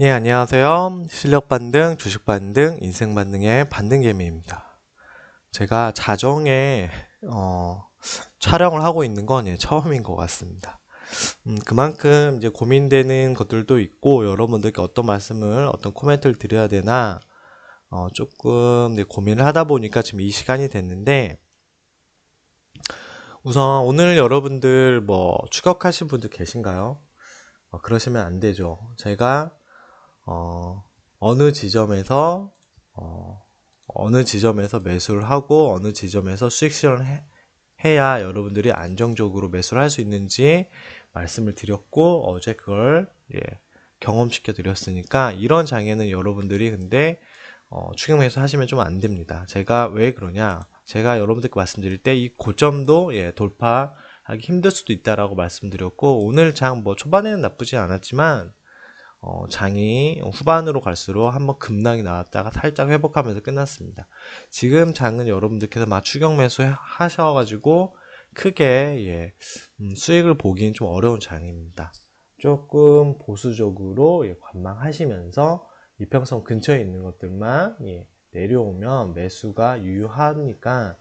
예, 안녕하세요. 실력 반등, 주식 반등, 인생 반등의 반등개미입니다. 제가 자정에, 어, 촬영을 하고 있는 건 예, 처음인 것 같습니다. 음, 그만큼 이제 고민되는 것들도 있고, 여러분들께 어떤 말씀을, 어떤 코멘트를 드려야 되나, 어, 조금 이제 고민을 하다 보니까 지금 이 시간이 됐는데, 우선 오늘 여러분들 뭐 추격하신 분들 계신가요? 어, 그러시면 안 되죠. 제가 어, 어느 지점에서 어, 어느 지점에서 매수를 하고 어느 지점에서 수익 실현을 해, 해야 여러분들이 안정적으로 매수를 할 수 있는지 말씀을 드렸고 어제 그걸 예, 경험시켜 드렸으니까 이런 장에는 여러분들이 근데 어, 추격 매수 하시면 좀 안 됩니다. 제가 왜 그러냐? 제가 여러분들께 말씀드릴 때 이 고점도 예, 돌파하기 힘들 수도 있다라고 말씀드렸고 오늘 장 뭐 초반에는 나쁘지 않았지만 어, 장이 후반으로 갈수록 한번 급락이 나왔다가 살짝 회복하면서 끝났습니다. 지금 장은 여러분들께서 막 추격 매수 하셔가지고 크게 예, 음, 수익을 보기는 좀 어려운 장입니다. 조금 보수적으로 예, 관망하시면서 이평선 근처에 있는 것들만 예, 내려오면 매수가 유효하니까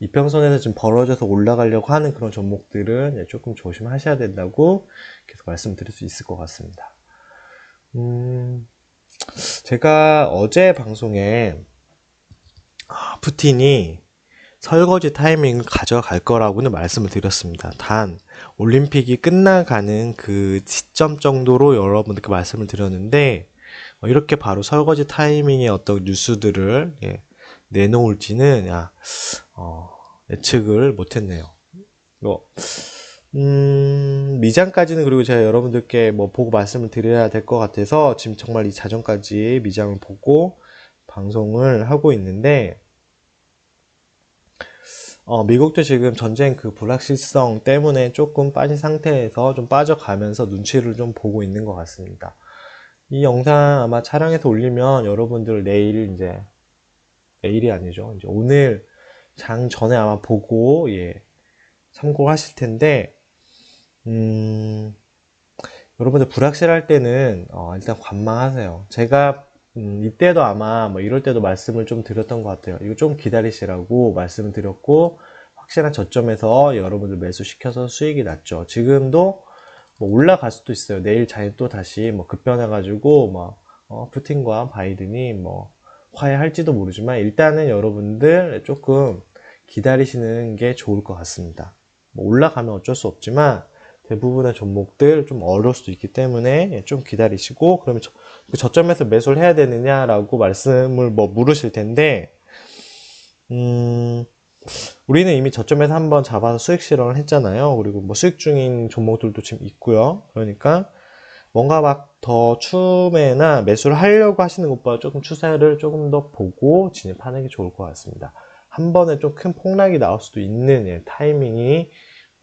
이평선에서 지금 벌어져서 올라가려고 하는 그런 종목들은 예, 조금 조심하셔야 된다고 계속 말씀드릴 수 있을 것 같습니다. 음, 제가 어제 방송에 아, 푸틴이 설거지 타이밍을 가져갈 거라고는 말씀을 드렸습니다. 단 올림픽이 끝나가는 그 시점 정도로 여러분들께 말씀을 드렸는데 어, 이렇게 바로 설거지 타이밍의 어떤 뉴스들을 예, 내놓을지는 야, 어, 예측을 못했네요. 뭐, 음, 미장까지는 그리고 제가 여러분들께 뭐 보고 말씀을 드려야 될 것 같아서 지금 정말 이 자정까지 미장을 보고 방송을 하고 있는데, 어, 미국도 지금 전쟁 그 불확실성 때문에 조금 빠진 상태에서 좀 빠져가면서 눈치를 좀 보고 있는 것 같습니다. 이 영상 아마 촬영해서 올리면 여러분들 내일 이제, 내일이 아니죠. 이제 오늘 장 전에 아마 보고, 예, 참고하실 텐데, 음, 여러분들 불확실할 때는 어, 일단 관망하세요. 제가 음, 이때도 아마 뭐 이럴 때도 말씀을 좀 드렸던 것 같아요. 이거 좀 기다리시라고 말씀을 드렸고 확실한 저점에서 여러분들 매수시켜서 수익이 났죠. 지금도 뭐 올라갈 수도 있어요. 내일 자연 또 다시 뭐 급변해가지고 뭐 어, 푸틴과 바이든이 뭐 화해할지도 모르지만 일단은 여러분들 조금 기다리시는 게 좋을 것 같습니다. 뭐 올라가면 어쩔 수 없지만 대부분의 종목들 좀 어려울 수도 있기 때문에 좀 기다리시고 그러면 저, 그 저점에서 매수를 해야 되느냐라고 말씀을 뭐 물으실 텐데 음 우리는 이미 저점에서 한번 잡아서 수익 실현을 했잖아요. 그리고 뭐 수익 중인 종목들도 지금 있고요. 그러니까 뭔가 막 더 추매나 매수를 하려고 하시는 것보다 조금 추세를 조금 더 보고 진입하는 게 좋을 것 같습니다. 한 번에 좀 큰 폭락이 나올 수도 있는 예, 타이밍이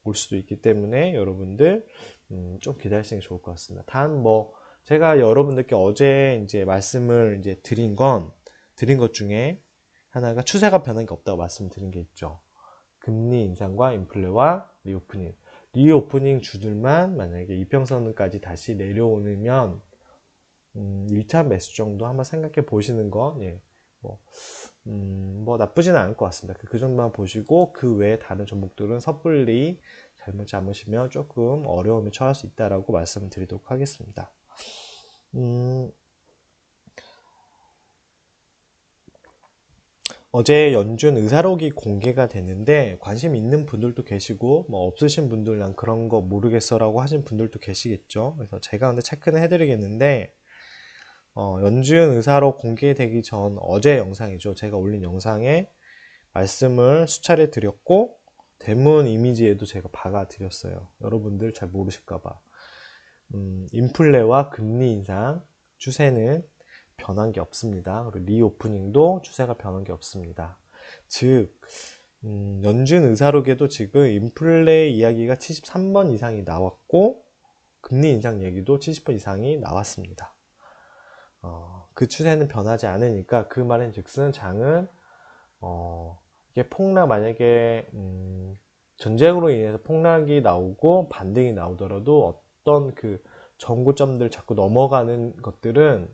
올 수도 있기 때문에 여러분들 음, 좀 기다리시는 게 좋을 것 같습니다. 단 뭐 제가 여러분들께 어제 이제 말씀을 이제 드린 건 드린 것 중에 하나가 추세가 변한 게 없다고 말씀드린 게 있죠. 금리 인상과 인플레와 리오프닝. 리오프닝 주들만 만약에 이평선까지 다시 내려오면 음, 1차 매수 정도 한번 생각해 보시는 건 예, 뭐, 음, 뭐 나쁘지는 않을 것 같습니다. 그, 그 정도만 보시고 그 외에 다른 종목들은 섣불리 잘못 잡으시면 조금 어려움에 처할 수 있다라고 말씀을 드리도록 하겠습니다. 음, 어제 연준 의사록이 공개가 됐는데 관심 있는 분들도 계시고 뭐 없으신 분들 난 그런 거 모르겠어라고 하신 분들도 계시겠죠. 그래서 제가 근데 체크는 해드리겠는데 어, 연준 의사록 공개되기 전 어제 영상이죠. 제가 올린 영상에 말씀을 수차례 드렸고 대문 이미지에도 제가 박아 드렸어요. 여러분들 잘 모르실까봐. 음, 인플레와 금리 인상 추세는 변한 게 없습니다. 그리고 리오프닝도 추세가 변한 게 없습니다. 즉, 음, 연준 의사록에도 지금 인플레 이야기가 73번 이상이 나왔고, 금리 인상 얘기도 70번 이상이 나왔습니다. 어, 그 추세는 변하지 않으니까 그 말인 즉슨 장은, 어, 이게 폭락, 만약에, 음, 전쟁으로 인해서 폭락이 나오고 반등이 나오더라도 어떤 그 정고점들 자꾸 넘어가는 것들은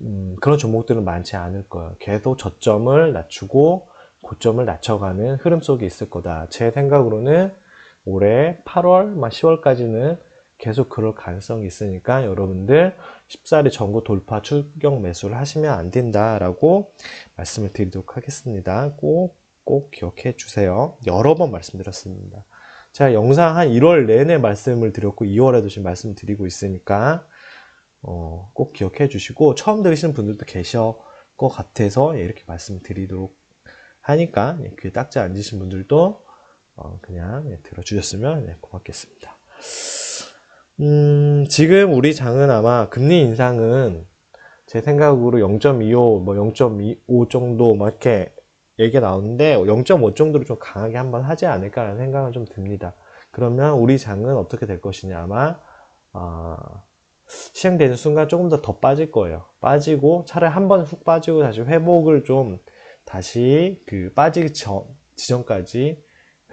음, 그런 종목들은 많지 않을 거예요. 계속 저점을 낮추고 고점을 낮춰가는 흐름 속에 있을 거다. 제 생각으로는 올해 8월, 10월까지는 계속 그럴 가능성이 있으니까 여러분들 쉽사리 전고 돌파 출격 매수를 하시면 안 된다라고 말씀을 드리도록 하겠습니다. 꼭, 꼭 기억해 주세요. 여러 번 말씀드렸습니다. 제가 영상 한 1월 내내 말씀을 드렸고 2월에도 지금 말씀 드리고 있으니까 어, 꼭 기억해 주시고 처음 들으시는 분들도 계셔 것 같아서 예, 이렇게 말씀드리도록 하니까 예, 귀에 딱지 앉으신 분들도 어, 그냥 예, 들어주셨으면 예, 고맙겠습니다. 음, 지금 우리 장은 아마 금리 인상은 제 생각으로 0.25, 뭐 0.25 정도 막 이렇게 얘기가 나오는데 0.5 정도로 좀 강하게 한번 하지 않을까라는 생각은 좀 듭니다. 그러면 우리 장은 어떻게 될 것이냐 아마 아, 시행되는 순간 조금 더 더 빠질 거예요. 빠지고 차라리 한 번 훅 빠지고 다시 회복을 좀 다시 그 빠지기 전 지점까지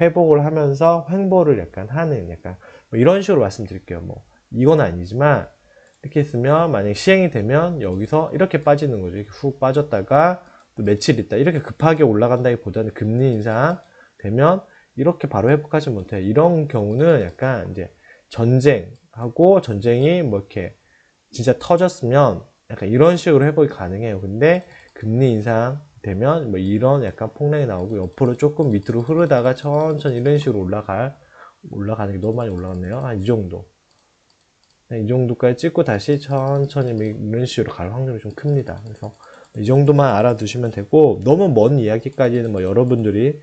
회복을 하면서 횡보를 약간 하는 약간 뭐 이런 식으로 말씀드릴게요. 뭐 이건 아니지만 이렇게 했으면 만약 시행이 되면 여기서 이렇게 빠지는 거죠. 이렇게 훅 빠졌다가 또 며칠 있다 이렇게 급하게 올라간다기보다는 금리 인상 되면 이렇게 바로 회복하지 못해요. 이런 경우는 약간 이제 전쟁하고 전쟁이 뭐 이렇게 진짜 터졌으면 약간 이런 식으로 회복이 가능해요. 근데 금리 인상 되면 뭐 이런 약간 폭락이 나오고 옆으로 조금 밑으로 흐르다가 천천히 이런 식으로 올라갈 올라가는 게 너무 많이 올라갔네요. 한 이 정도. 네, 이 정도까지 찍고 다시 천천히 뭐 이런 식으로 갈 확률이 좀 큽니다. 그래서 이 정도만 알아두시면 되고 너무 먼 이야기까지는 뭐 여러분들이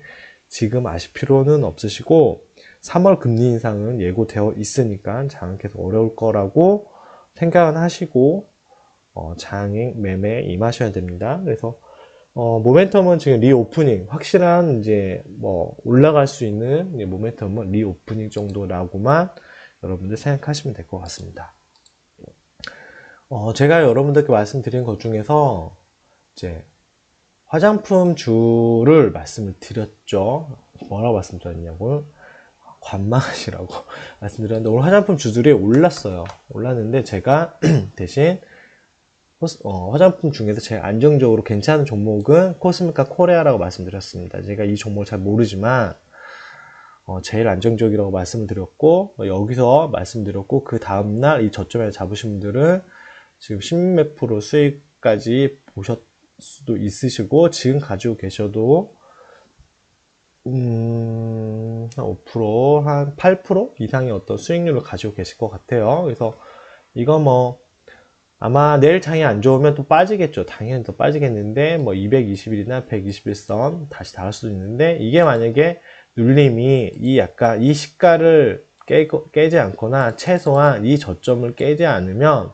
지금 아실 필요는 없으시고 3월 금리 인상은 예고되어 있으니까 장은 계속 어려울 거라고 생각은 하시고 어, 장행 매매에 임하셔야 됩니다. 그래서 어, 모멘텀은 지금 리오프닝 확실한 이제 뭐 올라갈 수 있는 모멘텀은 리오프닝 정도라고만 여러분들 생각하시면 될 것 같습니다. 어, 제가 여러분들께 말씀드린 것 중에서 이제 화장품 주를 말씀을 드렸죠. 뭐라고 말씀드렸냐고요? 관망하시라고 말씀드렸는데 오늘 화장품 주들이 올랐어요. 올랐는데 제가 대신 어, 화장품 중에서 제일 안정적으로 괜찮은 종목은 코스미카 코레아라고 말씀드렸습니다. 제가 이 종목을 잘 모르지만 어, 제일 안정적이라고 말씀을 드렸고 어, 여기서 말씀드렸고 그 다음날 이 저점에 잡으신 분들은 지금 10몇 프로 수익까지 보셨 수도 있으시고 지금 가지고 계셔도 음, 한 5%, 한 8% 이상의 어떤 수익률을 가지고 계실 것 같아요. 그래서 이거 뭐 아마 내일 장이 안 좋으면 또 빠지겠죠. 당연히 더 빠지겠는데 뭐 220일이나 121선 다시 닿을 수도 있는데 이게 만약에 눌림이 이 약간 이 시가를 깨, 깨지 않거나 최소한 이 저점을 깨지 않으면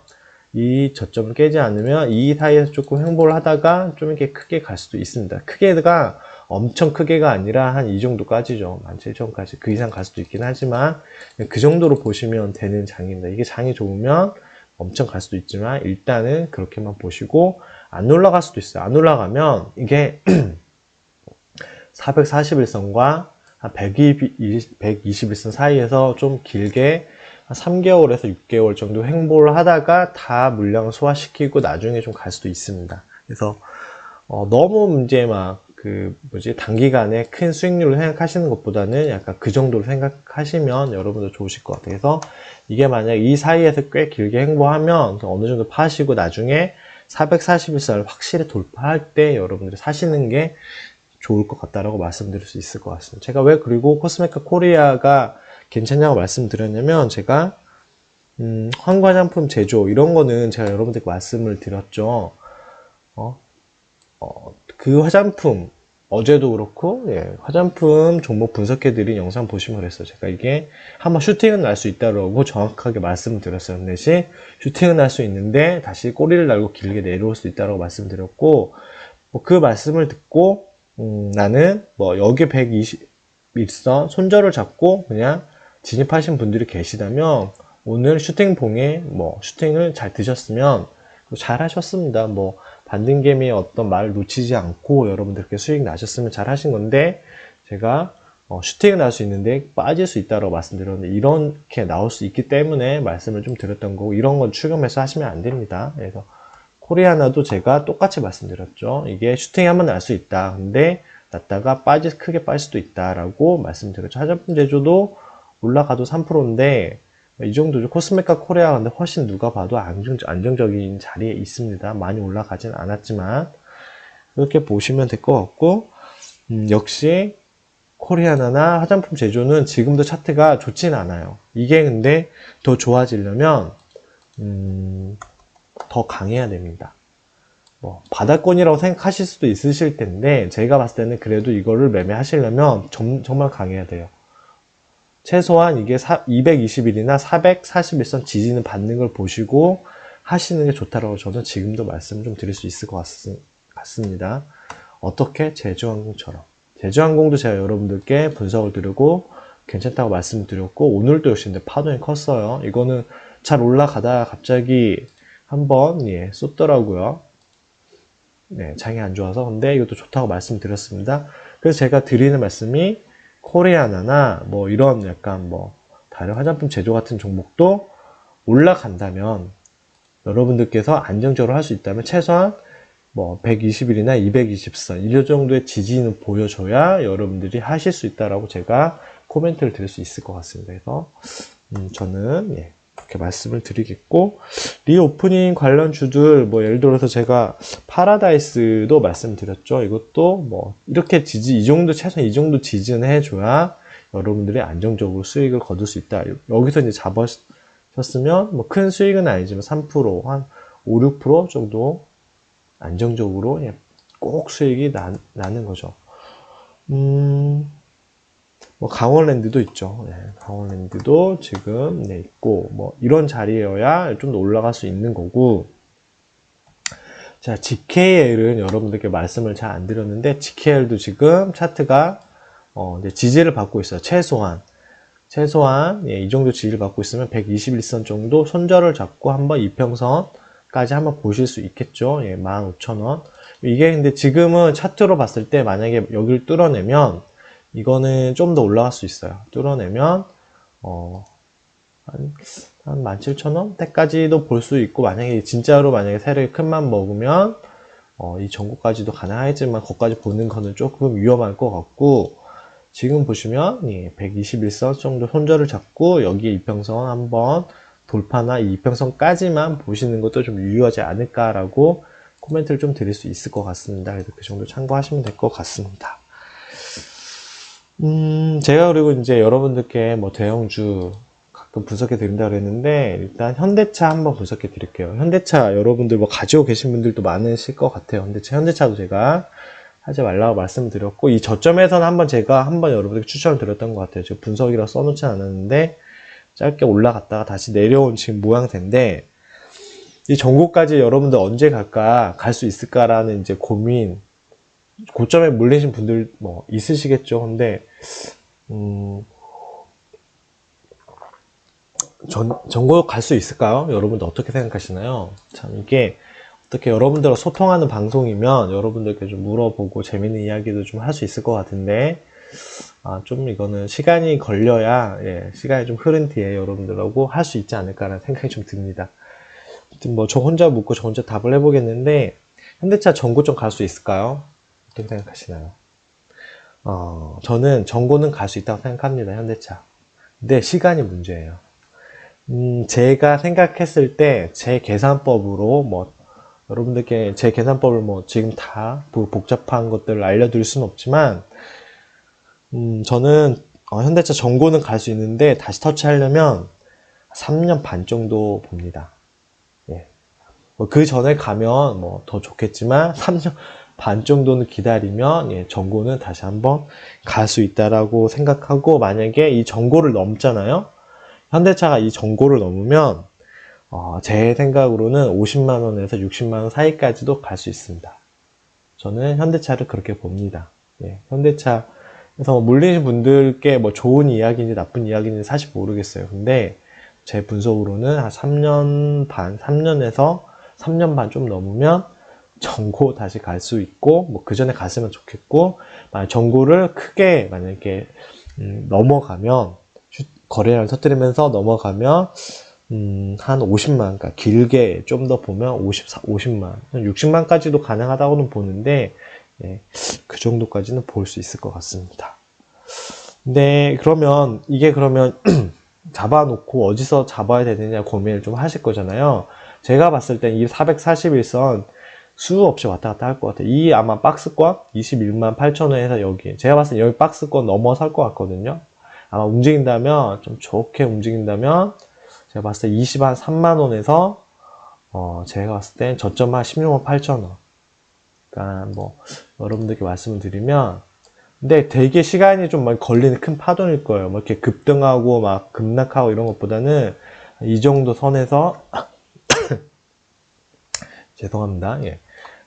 이 저점을 깨지 않으면 이 사이에서 조금 횡보를 하다가 좀 이렇게 크게 갈 수도 있습니다. 크게가 엄청 크게가 아니라 한 이 정도까지죠. 17,000까지 그 이상 갈 수도 있긴 하지만 그 정도로 보시면 되는 장입니다. 이게 장이 좋으면 엄청 갈 수도 있지만 일단은 그렇게만 보시고 안 올라갈 수도 있어요. 안 올라가면 이게 441선과 한 121선 사이에서 좀 길게 한 3개월에서 6개월 정도 횡보를 하다가 다 물량을 소화시키고 나중에 좀 갈 수도 있습니다. 그래서 어, 너무 이제 막 그 뭐지 단기간에 큰 수익률을 생각하시는 것보다는 약간 그 정도로 생각하시면 여러분도 좋으실 것 같아요. 그래서 이게 만약 이 사이에서 꽤 길게 행보하면 어느 정도 파시고 나중에 441선을 확실히 돌파할 때 여러분들이 사시는 게 좋을 것 같다라고 말씀드릴 수 있을 것 같습니다. 제가 왜 그리고 코스메카 코리아가 괜찮냐고 말씀드렸냐면 제가 음, 황과장품 제조 이런 거는 제가 여러분들께 말씀을 드렸죠. 어, 어, 그 화장품 어제도 그렇고 예, 화장품 종목 분석해드린 영상 보시면 그랬어요. 제가 이게 한번 슈팅은 날 수 있다라고 정확하게 대신 슈팅은 날 수 있는데 다시 꼬리를 달고 길게 내려올 수 있다라고 말씀드렸고 뭐 그 말씀을 듣고 음, 나는 뭐 여기 121선 손절을 잡고 그냥 진입하신 분들이 계시다면 오늘 슈팅봉에 뭐 슈팅을 잘 드셨으면 잘 하셨습니다. 뭐 반등개미의 어떤 말을 놓치지 않고 여러분들께 수익 나셨으면 잘 하신 건데 제가 어, 슈팅이 나올 수 있는데 빠질 수 있다고 말씀드렸는데 이렇게 나올 수 있기 때문에 말씀을 좀 드렸던 거고 이런 건 매수 하시면 안 됩니다. 그래서 코리아나도 제가 똑같이 말씀드렸죠. 이게 슈팅이 한번 날 수 있다. 근데 났다가 빠지 크게 빠질 수도 있다라고 말씀드렸죠. 화장품 제조도 올라가도 3%인데 이 정도죠. 코스메카 코리아 근데 훨씬 누가 봐도 안정, 안정 적인 자리에 있습니다. 많이 올라가진 않았지만 이렇게 보시면 될 것 같고 음, 역시 코리아나나 화장품 제조는 지금도 차트가 좋진 않아요. 이게 근데 더 좋아지려면 음, 더 강해야 됩니다. 뭐 바닥권이라고 생각하실 수도 있으실 텐데 제가 봤을 때는 그래도 이거를 매매하시려면 점- 정말 강해야 돼요. 최소한 이게 220일이나 441선 지지는 받는 걸 보시고 하시는 게 좋다라고 저는 지금도 말씀 좀 드릴 수 있을 것 같- 같습니다. 어떻게 제주항공처럼 제주항공도 제가 여러분들께 분석을 드리고 괜찮다고 말씀드렸고 오늘도 역시 근데 파동이 컸어요. 이거는 잘 올라가다가 갑자기 한번 예, 쏟더라고요. 네, 장이 안 좋아서 근데 이것도 좋다고 말씀드렸습니다. 그래서 제가 드리는 말씀이 코리아나나 뭐 이런 약간 뭐 다른 화장품 제조 같은 종목도 올라간다면 여러분들께서 안정적으로 할 수 있다면 최소한 뭐 120일이나 220선 이 정도의 지지는 보여줘야 여러분들이 하실 수 있다라고 제가 코멘트를 드릴 수 있을 것 같습니다. 그래서 음, 저는 예, 그렇게 말씀을 드리겠고 리오프닝 관련 주들 뭐 예를 들어서 제가 파라다이스도 말씀드렸죠. 이것도 뭐 이렇게 지지 이 정도 최소한 이 정도 지지는 해줘야 여러분들이 안정적으로 수익을 거둘 수 있다. 여기서 이제 잡으셨으면 뭐 큰 수익은 아니지만 3%한 5, 6% 정도 안정적으로 예, 꼭 수익이 나, 나는 거죠. 음, 뭐 강원랜드도 있죠. 네, 강원랜드도 지금 네, 있고 뭐 이런 자리여야 좀 더 올라갈 수 있는 거고. 자, GKL은 여러분들께 말씀을 잘 안 드렸는데 GKL도 지금 차트가 어, 지지를 받고 있어요. 최소한 최소한 예, 이 정도 지지를 받고 있으면 121선 정도 손절을 잡고 한번 이평선까지 한번 보실 수 있겠죠. 예, 15,000원. 이게 근데 지금은 차트로 봤을 때 만약에 여기를 뚫어내면 이거는 좀 더 올라갈 수 있어요. 뚫어내면 어, 한, 한 17,000원 때까지도 볼 수 있고 만약에 진짜로 만약에 세력이 큰맘 먹으면 어, 이 전고까지도 가능하지만 거기까지 보는 거는 조금 위험할 것 같고 지금 보시면 예, 121선 정도 손절을 잡고 여기에 이평선 한번 돌파나 이 이평선까지만 보시는 것도 좀 유효하지 않을까라고 코멘트를 좀 드릴 수 있을 것 같습니다. 그래서 그 정도 참고하시면 될 것 같습니다. 음, 제가 그리고 이제 여러분들께 뭐 대형주 가끔 분석해 드린다 그랬는데 일단 현대차 한번 분석해 드릴게요. 현대차 여러분들 뭐 가지고 계신 분들도 많으실 것 같아요. 현대차, 현대차도 제가 하지 말라고 말씀드렸고 이 저점에서는 한번 제가 한번 여러분들께 추천을 드렸던 것 같아요. 제가 분석이라 써놓지 않았는데 짧게 올라갔다가 다시 내려온 지금 모양새인데 이 전고까지 여러분들 언제 갈까 갈 수 있을까라는 이제 고민 고점에 몰리신 분들 뭐 있으시겠죠. 근데 음, 전, 전고 갈수 있을까요? 여러분들 어떻게 생각하시나요? 참 이게 어떻게 여러분들과 소통하는 방송이면 여러분들께 좀 물어보고 재밌는 이야기도 좀 할 수 있을 것 같은데 아, 좀 이거는 시간이 걸려야 예, 시간이 좀 흐른 뒤에 여러분들하고 할 수 있지 않을까라는 생각이 좀 듭니다. 아무튼 뭐 저 혼자 묻고 저 혼자 답을 해보겠는데 현대차 전고점 갈 수 있을까요? 어떻게 생각하시나요? 어, 저는 전고는 갈 수 있다고 생각합니다. 현대차. 근데 시간이 문제예요. 음, 제가 생각했을 때 제 계산법으로 뭐 여러분들께 제 계산법을 뭐 지금 다그 복잡한 것들을 알려드릴 수는 없지만 음, 저는 어, 현대차 전고는 갈 수 있는데 다시 터치하려면 3년 반 정도 봅니다. 예. 뭐그 전에 가면 뭐 더 좋겠지만 3년 반 정도는 기다리면 예, 전고는 다시 한번 갈 수 있다라고 생각하고 만약에 이 전고를 넘잖아요. 현대차가 이 전고를 넘으면 어, 제 생각으로는 50만 원에서 60만 원 사이까지도 갈 수 있습니다. 저는 현대차를 그렇게 봅니다. 예, 현대차 그래서 뭐 물리신 분들께 뭐 좋은 이야기인지 나쁜 이야기인지 사실 모르겠어요. 근데 제 분석으로는 한 3년 반, 3년에서 3년 반 좀 넘으면 전고 다시 갈 수 있고 뭐 그 전에 갔으면 좋겠고 만약 전고를 크게 만약에 음, 넘어가면 주- 거래량을 터뜨리면서 넘어가면 음, 한 50만, 그러니까 길게 좀 더 보면 50, 50만, 60만까지도 가능하다고는 보는데, 예, 그 정도까지는 볼 수 있을 것 같습니다. 네, 그러면, 이게 그러면 잡아놓고 어디서 잡아야 되느냐 고민을 좀 하실 거잖아요. 제가 봤을 땐 이 441선 수없이 왔다 갔다 할 것 같아요. 이 아마 박스권 21만 8천 원에서 여기. 제가 봤을 때 여기 박스권 넘어설 것 같거든요. 아마 움직인다면, 좀 좋게 움직인다면, 제가 봤을 때 20한 3만 원에서 어 제가 봤을 때 저점 한 16만 8천 원. 그러니까 뭐 여러분들께 말씀을 드리면 근데 되게 시간이 좀 많이 걸리는 큰 파동일 거예요. 뭐 이렇게 급등하고 막 급락하고 이런 것보다는 이 정도 선에서 죄송합니다. 예.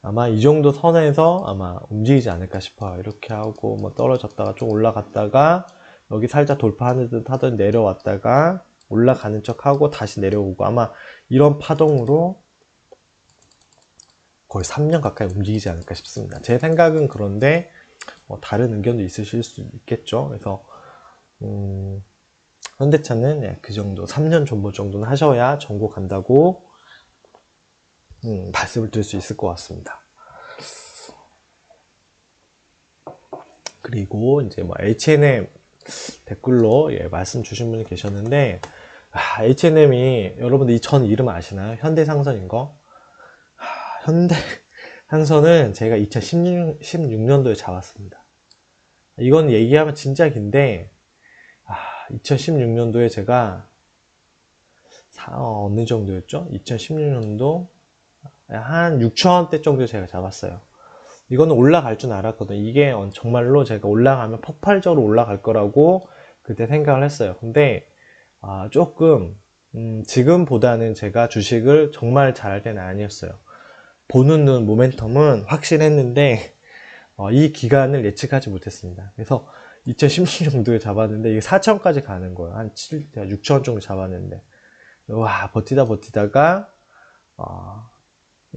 아마 이 정도 선에서 아마 움직이지 않을까 싶어요. 이렇게 하고 뭐 떨어졌다가 좀 올라갔다가 여기 살짝 돌파하는 듯 하더니 내려왔다가 올라가는 척 하고 다시 내려오고 아마 이런 파동으로 거의 3년 가까이 움직이지 않을까 싶습니다. 제 생각은 그런데 뭐 다른 의견도 있으실 수 있겠죠. 그래서 음, 현대차는 예, 그 정도 3년 존버 정도는 하셔야 정고 간다고 음, 말씀을 드릴 수 있을 것 같습니다. 그리고 이제 뭐 H&M 댓글로 예, 말씀 주신 분이 계셨는데 아, H&M이 여러분들 이 전 이름 아시나요? 현대상선인 거? 아, 현대상선은 제가 2016년도에 잡았습니다. 이건 얘기하면 진짜 긴데 아, 2016년도에 제가 사- 어, 어느 정도였죠? 2016년도 한 6천원대 정도 제가 잡았어요. 이거는 올라갈 줄 알았거든요. 이게 어, 정말로 제가 올라가면 폭발적으로 올라갈 거라고 그때 생각을 했어요. 근데 아, 조금 음, 지금보다는 제가 주식을 정말 잘할 때는 아니었어요. 보는 눈 모멘텀은 확실했는데 어, 이 기간을 예측하지 못했습니다. 그래서 2016년도에 잡았는데 이게 4천까지 가는 거예요. 한 7, 6천 정도 잡았는데 와 버티다 버티다가 어,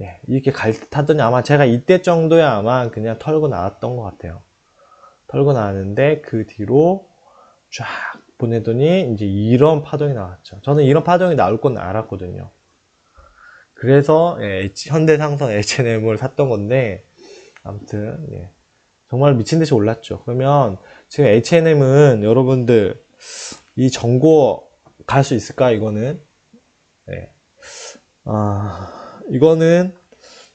예, 이렇게 갈듯 하더니 아마 제가 이때 정도에 아마 그냥 털고 나왔던 것 같아요. 털고 나왔는데 그 뒤로 쫙 보내더니 이제 이런 파동이 나왔죠. 저는 이런 파동이 나올 건 알았거든요. 그래서 예, 현대상선 H&M을 샀던 건데 아무튼 예, 정말 미친 듯이 올랐죠. 그러면 지금 H&M은 여러분들 이 정고 갈 수 있을까 이거는 예. 아 이거는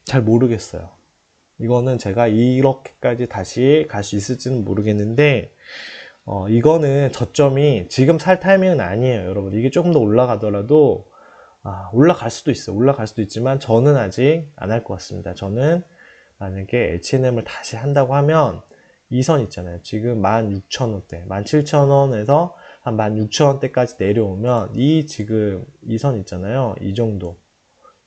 잘 모르겠어요. 이거는 제가 이렇게까지 다시 갈 수 있을지는 모르겠는데 어, 이거는 저점이 지금 살 타이밍은 아니에요, 여러분. 이게 조금 더 올라가더라도, 아, 올라갈 수도 있어요. 올라갈 수도 있지만, 저는 아직 안 할 것 같습니다. 저는 만약에 H&M을 다시 한다고 하면, 이 선 있잖아요. 지금 16,000원대, 17,000원에서 한 16,000원대까지 내려오면, 이 지금 이 선 있잖아요. 이 정도.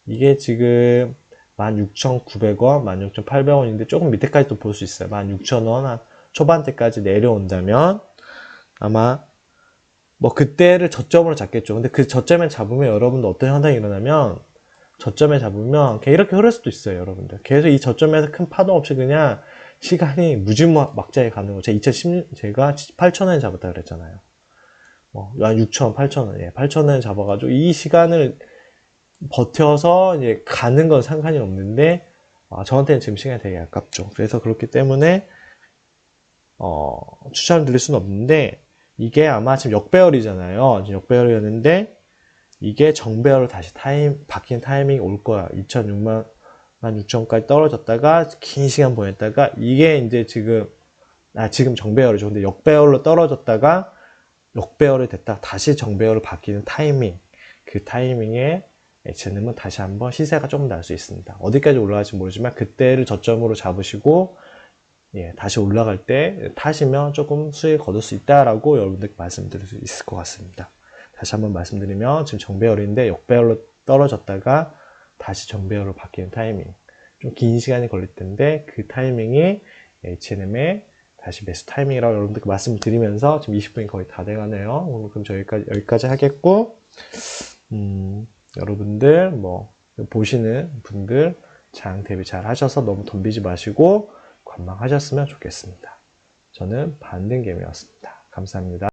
이게 지금 16,900원, 16,800원인데 조금 밑에까지 또 볼 수 있어요. 16,000원 한 초반대까지 내려온다면 아마 뭐 그때를 저점으로 잡겠죠. 근데 그 저점에 잡으면 여러분들 어떤 현상이 일어나면 저점에 잡으면 이렇게 흐를 수도 있어요, 여러분들. 계속 이 저점에서 큰 파동 없이 그냥 시간이 무지막지하게 가는 거. 제가 2016 제가 8,000원에 잡았다 그랬잖아요. 뭐 6,000원, 8,000원, 예, 8,000원 잡아가지고 이 시간을 버텨서 이제 가는 건 상관이 없는데 아, 저한테는 지금 시간이 되게 아깝죠. 그래서 그렇기 때문에 어, 추천을 드릴 수는 없는데 이게 아마 지금 역배열이잖아요. 지금 역배열이었는데 이게 정배열로 다시 타임 바뀐 타이밍이 올 거야. 2006만 16,000까지 떨어졌다가 긴 시간 보냈다가 이게 이제 지금 아 지금 정배열이죠. 근데 역배열로 떨어졌다가 역배열이 됐다 다시 정배열로 바뀌는 타이밍 그 타이밍에 H&M은 다시 한번 시세가 조금 날 수 있습니다. 어디까지 올라갈지 모르지만 그때를 저점으로 잡으시고 예, 다시 올라갈 때 타시면 조금 수익 거둘 수 있다라고 여러분들께 말씀드릴 수 있을 것 같습니다. 다시 한번 말씀드리면 지금 정배열인데 역배열로 떨어졌다가 다시 정배열로 바뀌는 타이밍 좀 긴 시간이 걸릴 텐데 그 타이밍이 H&M의 다시 매수 타이밍이라고 여러분들께 말씀드리면서 지금 20분이 거의 다 돼가네요. 오늘 그럼 저희까지 여기까지 하겠고 음, 여러분들 뭐 보시는 분들 장 대비 잘 하셔서 너무 덤비지 마시고 관망하셨으면 좋겠습니다. 저는 반등개미였습니다. 감사합니다.